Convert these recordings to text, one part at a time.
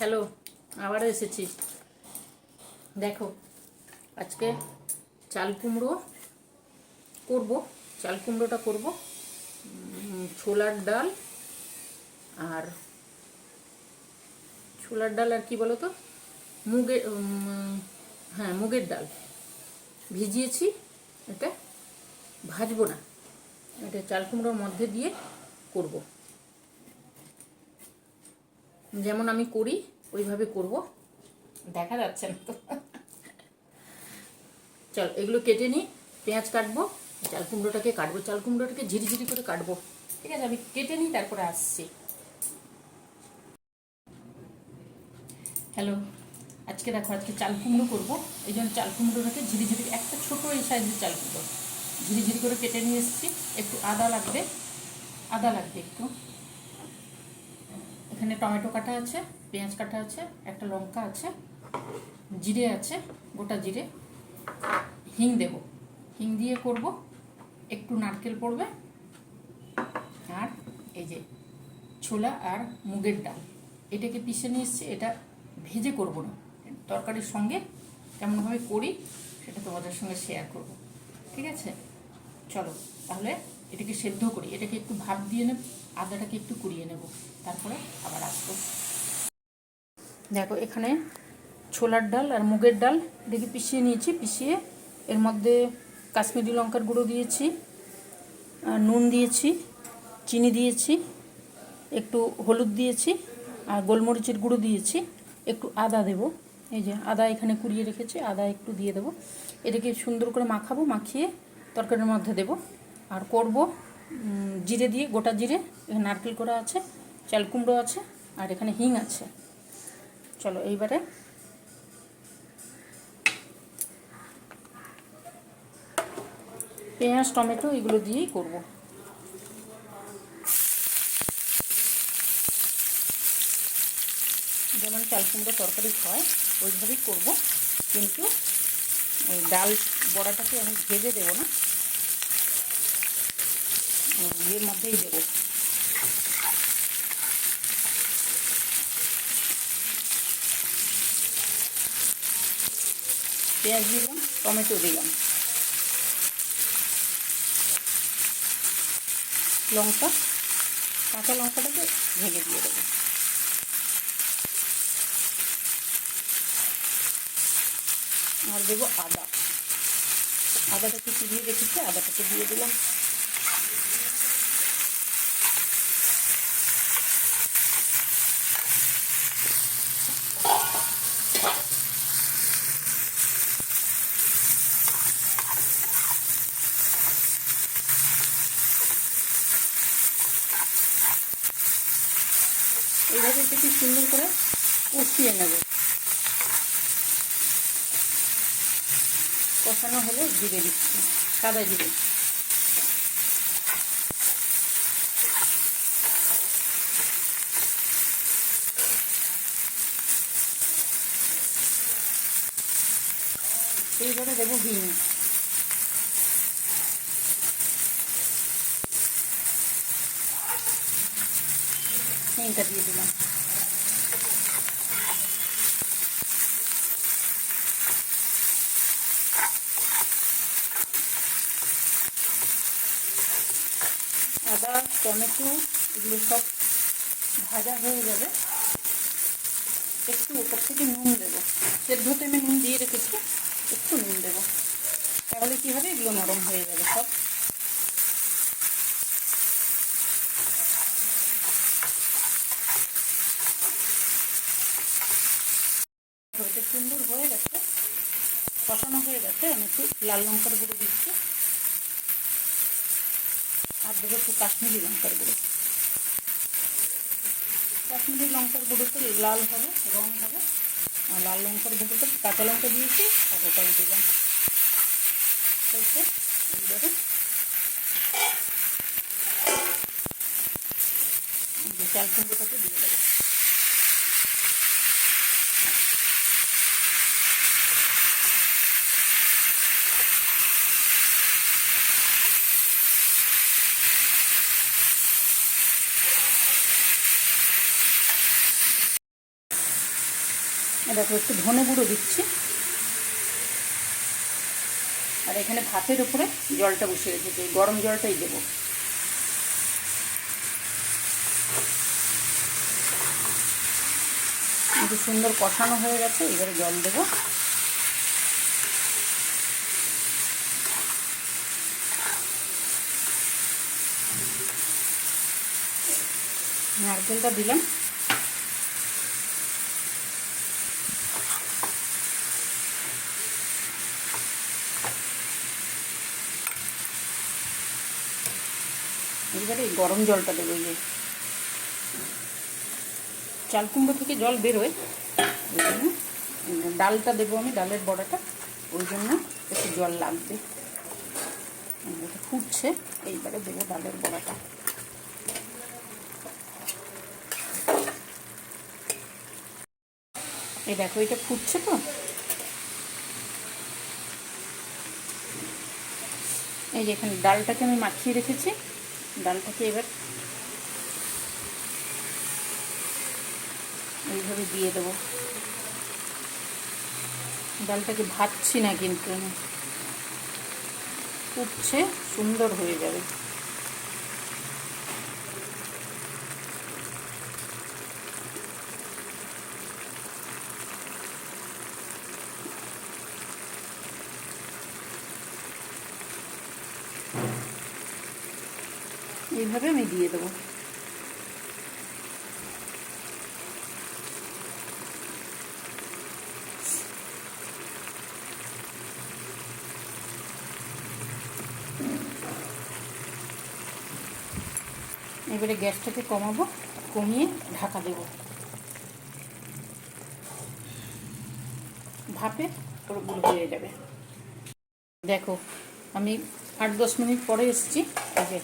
Hello আবারও এসেছি। দেখো আজকে চাল কুমড়ো করব চাল কুমড়োটা করব ছোলার ডাল আর ছোলার ডাল আর কি বলো তো উম, হ্যাঁ মুগের ডাল। ভিজিয়েছি এটা ভাজবো না। এটা চাল কুমড়োর মধ্যে দিয়ে করব। যেমন আমি করি, ওইভাবে করব। দেখা যাচ্ছে না তো। চল, এগুলো কেটে নিই, পেঁয়াজ কাটবো, চাল কুমড়োটাকে কাটবো, চাল কুমড়োটাকে ঝিরিঝিরি করে কাটবো। ঠিক আছে, আমি কেটে নিই, তারপরে আসছি। হ্যালো, আজকে দেখো, আজকে চাল কুমড়ো করব। এই জন্য চাল কুমড়োটাকে ঝিরিঝিরি, একটা ছোটো এই সাইজের চাল কুমড়ো। ঝিরিঝিরি করে কেটে নিয়ে এসেছি, একটু আদা লাগবে আদা লাগবে একটু। এখানে টমেটো কাটা আছে, পেঁয়াজ কাটা আছে, একটা লঙ্কা আছে, জিরে আছে, গোটা জিরে, হিং দেব। হিং দিয়ে করব, একটু নারকেল পড়বে, আর এই যে ছোলা আর মুগের ডাল। এটাকে পিষে নিয়ে এসছি, এটা ভেজে করব না। তরকারির সঙ্গে কেমনভাবে করি, সেটা তোমাদের সঙ্গে শেয়ার করব। ঠিক আছে? চলো, তাহলে এটাকে সেদ্ধ করি, এটাকে একটু ভাপ দিয়ে নেব, আদাটাকে একটু কুড়িয়ে নেব, তারপরে আবার আসব। দেখো এখানে ছোলার ডাল আর মুগের ডাল এটাকে পিষিয়ে নিয়েছি, পিষিয়ে এর মধ্যে কাশ্মীরি লঙ্কার গুঁড়ো দিয়েছি নুন দিয়েছি, চিনি দিয়েছি, একটু হলুদ দিয়েছি আর গোলমরিচের গুঁড়ো দিয়েছি, একটু আদা দেব। এই যে আদা এখানে কুড়িয়ে রেখেছি, আদা একটু দিয়ে দেবো। এটাকে সুন্দর করে মাখাবো, মাখিয়ে তরকারির মধ্যে দেব। আর করব জিরে দিয়ে, গোটা জিরে, এখানে নারকেল করা আছে, চাল কুমড়ো আছে, আর এখানে হিং আছে। চলো, এইবারে। পেঁয়াজ, টমেটো, এগুলো দিয়েই করব। যেমন চাল কুমড়ো তরকারি হয়, ওইভাবেই করব। কিন্তু ওই ডাল বড়াটাকে আমি ভেজে দেবো না। ইয়ের মধ্যেই দেবো। পেঁয়াজ দিলাম, টমেটো দিলাম। লঙ্কা, কাঁচা লঙ্কাটাকে ভেঙে দিয়ে দেবো। আর দেবো আদা। আদাটাকে চিবিয়ে রেখেছি, আদাটাকে দিয়ে দিলাম। এইভাবে এটাকে সুন্দর করে কষিয়ে নেব। কষানো হলে জিরে দিচ্ছি সাদা জিরে এইবারে দেবো হিং হিংটা দিয়ে দিলাম। আদা, টমেটো, এগুলো সব ভাজা হয়ে যাবে। একটু ওপর থেকে নুন দেবো। সেদ্ধতে আমি নুন দিয়ে রেখেছি, একটু নুন দেবো। তাহলে কী হবে? এগুলো নরম হয়ে যাবে সব এটা সুন্দর হয়ে গেছে কষানো হয়ে গেছে, আমি একটু লাল লঙ্কার গুঁড়ো দিচ্ছি। আর দেবো একটু কাশ্মীরি লঙ্কার গুঁড়ো। কাশ্মীরি লঙ্কার গুঁড়োতে লাল হবে, রং হবে। আর লাল লঙ্কার গুঁড়োতে কাঁচা লঙ্কা দিয়েছি, আর ওটাও দিলাম। চাল কুমড়োটাকে দিয়ে দেবো। দেখো একটু ধনে গুঁড়ো দিচ্ছি। আর এখানে ভাতের উপরে জলটা বসে রেখেছি গরম জলটাই দেবো। একটু সুন্দর কষানো হয়ে গেছে, এবারে জল দেবো। নারকেলটা দিলাম এবারে এই গরম জলটা দেবো যে। চাল কুমড়ো থেকে জল বেরোয়। ওই জন্য ডালটা দেবো আমি, ডালের বড়াটা। ওই জন্য একটু জল লাগবে। ফুটছে, এইবারে দেবো ডালের বড়াটা। এই দেখো, এটা ফুটছে তো। এই যে এখানে ডালটাকে আমি মাখিয়ে রেখেছি। ডালটাকে এবার এইভাবে দিয়ে দেবো। ডালটাকে ভাজছি না কিন্তু আমি। সুন্দর হয়ে যাবে। এইভাবে আমি দিয়ে দেবো। এবারে গ্যাসটাকে কমাবো, কমিয়ে ঢাকা দেব। ভাপে গুঁড়ো হয়ে যাবে। দেখো, আমি আট দশ মিনিট পরে এসেছি। এই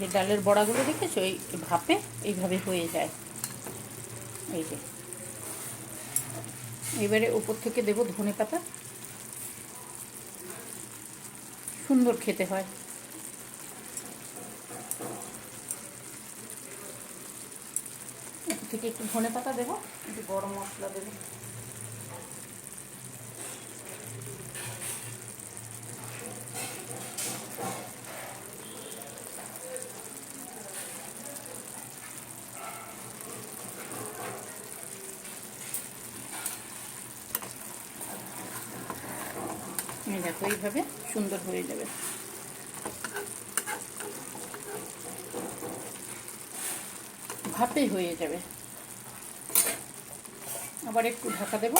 যে ডালের বড়াগুলো দেখেছ? এই ভাপে এইভাবে হয়ে যায়। এই যে। এবারে উপর থেকে দেবো ধনে পাতা। সুন্দর খেতে হয়। থেকে একটু ধনে পাতা দেবো, একটু গরম মশলা দেবো এই দেখো এইভাবে সুন্দর হয়ে যাবে। ভাপে হয়ে যাবে। আবার একটু ঢাকা দেব।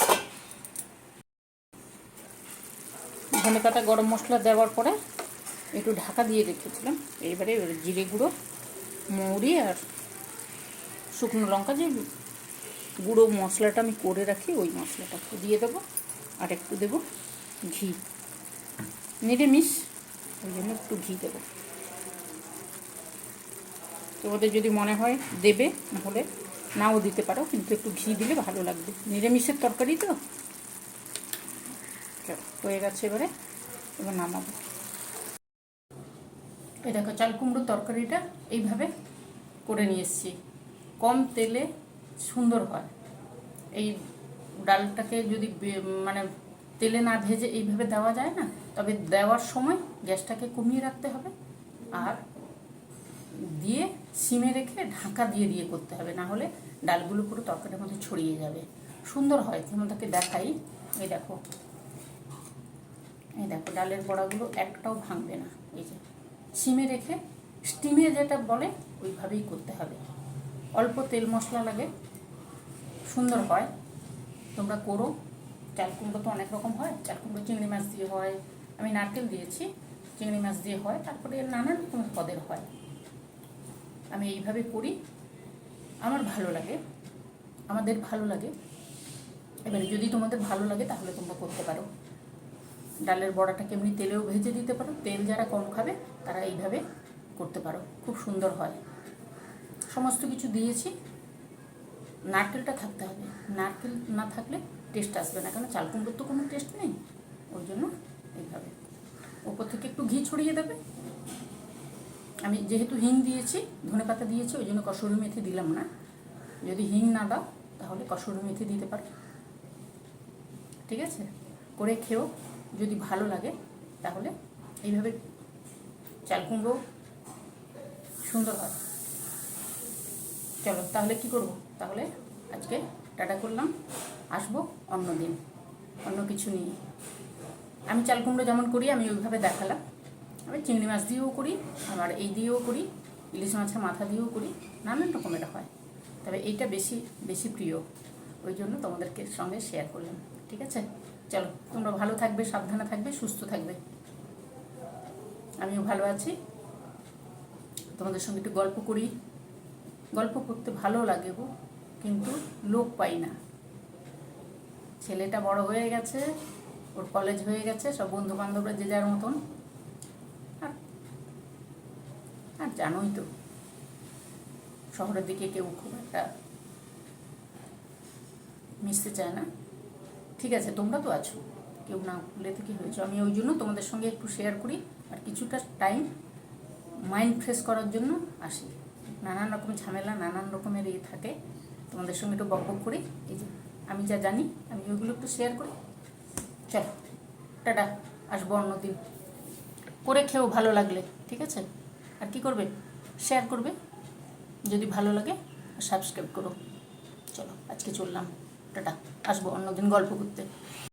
ধনে পাতা গরম মশলা দেওয়ার পরে একটু ঢাকা দিয়ে রেখেছিলাম। এইবারে জিরে গুঁড়ো, মৌরি আর শুকনো লঙ্কা যে গুঁড়ো মশলাটা আমি করে রাখি, ওই মশলাটা দিয়ে দেবো। আর একটু দেবো ঘি। নিরামিষ ওই জন্য একটু ঘি দেবো। তোমাদের যদি মনে হয় দেবে নাহলে নাও দিতে পারো, কিন্তু একটু ঘি দিলে ভালো লাগবে। নিরামিষের তরকারি তো? হয়ে গেছে এবারে, এবার নামাবো। এই দেখো, চাল কুমড়োর তরকারিটা এইভাবে করে নিয়ে এসেছি। কম তেলে সুন্দর হয়। এই ডালটাকে যদি মানে তেলে না ভেজে এইভাবে দেওয়া যায় না? তবে দেওয়ার সময় গ্যাসটাকে কমিয়ে রাখতে হবে আর দিয়ে সিমে রেখে ঢাকা দিয়ে দিয়ে করতে হবে। না হলে ডালগুলো পুরো তরকারির মধ্যে ছড়িয়ে যাবে। সুন্দর হয়। তোমাদেরকে দেখাই। এই দেখো। এই দেখো, ডালের বড়াগুলো একটাও ভাঙবে না। এই যে সিমে রেখে স্টিমে যেটা বলে, ওইভাবেই করতে হবে। অল্প তেল মশলা লাগে। সুন্দর হয়। তোমরা করো। চাল কুমড়ো তো অনেক রকম হয় চাল কুমড়ো চিংড়ি মাছ দিয়ে হয়। আমি নারকেল দিয়েছি, চিংড়ি মাছ দিয়ে হয়, তারপরে নানান রকম পদের হয়। আমি এইভাবে করি, আমার ভালো লাগে, আমাদের ভালো লাগে। এবারে যদি তোমাদের ভালো লাগে তাহলে তোমরা করতে পারো। ডালের বড়াটাকে এমনি তেলেও ভেজে দিতে পারো, তেল যারা কম খাবে তারা এইভাবে করতে পারো, খুব সুন্দর হয়। সমস্ত কিছু দিয়েছি, নারকেলটা থাকতে হবে, নারকেল না থাকলে টেস্ট আসবে না কেন? চাল কুমড়োর তো কোনো টেস্ট নেই। ওই জন্য এইভাবে। ওপর থেকে একটু ঘি ছড়িয়ে দেবে। আমি যেহেতু হিং দিয়েছি, ধনে পাতা দিয়েছি, ওই জন্য কসুরি মেথি দিলাম না। যদি হিং না দাও, তাহলে কসুরি মেথি দিতে পারো। ঠিক আছে? করে খেও। যদি ভালো লাগে, তাহলে এইভাবে চাল কুমড়ো সুন্দর হয়। চলো, তাহলে কি করব? তাহলে আজকে টাটা করলাম। আসব অন্য দিন। অন্য কিছু নিয়ে। আমি চাল কুমড়ো যেমন করি, আমি ওইভাবে দেখালাম। আমি চিংড়ি মাছ দিয়েও করি, আবার এই দিয়েও করি, ইলিশ মাছের মাথা দিয়েও করি, নানান রকমের হয়। তবে এইটা বেশি বেশি প্রিয়। ওই জন্য তোমাদেরকে সঙ্গে শেয়ার করলাম। ঠিক আছে? চলো, তোমরা ভালো থাকবে, সাবধানে থাকবে, সুস্থ থাকবে। আমিও ভালো আছি। তোমাদের সঙ্গে একটু গল্প করি। গল্প করতে ভালো লাগে গো, কিন্তু লোক পাই না। ছেলেটা বড় হয়ে গেছে, ওর কলেজ হয়ে গেছে, সব বন্ধু বান্ধবরা যে যার মতন। আর আর জানোই তো, শহরের দিকে কেউ খুব একটা মিশতে চায় না। ঠিক আছে, তোমরা তো আছো, কেউ না ভুলে তো কি হয়েছে। আমি ওই জন্য তোমাদের সঙ্গে একটু শেয়ার করি, আর কিছুটা টাইম মাইন্ড ফ্রেশ করার জন্য আসি। নানান রকম ঝামেলা, নানান রকমের ইয়ে থাকে। তোমাদের সঙ্গে একটু বক বক করি, এই যে। আমি যা জানি, আমি ওইগুলো একটু শেয়ার করি। চলো, টাটা, আসব অন্যদিন। করে খেয়েও ভালো লাগলে, ঠিক আছে? আর কি করবে? শেয়ার করবে? যদি ভালো লাগে সাবস্ক্রাইব করো। চলো, আজকে চললাম। টাটা, আসব অন্যদিন গল্প করতে।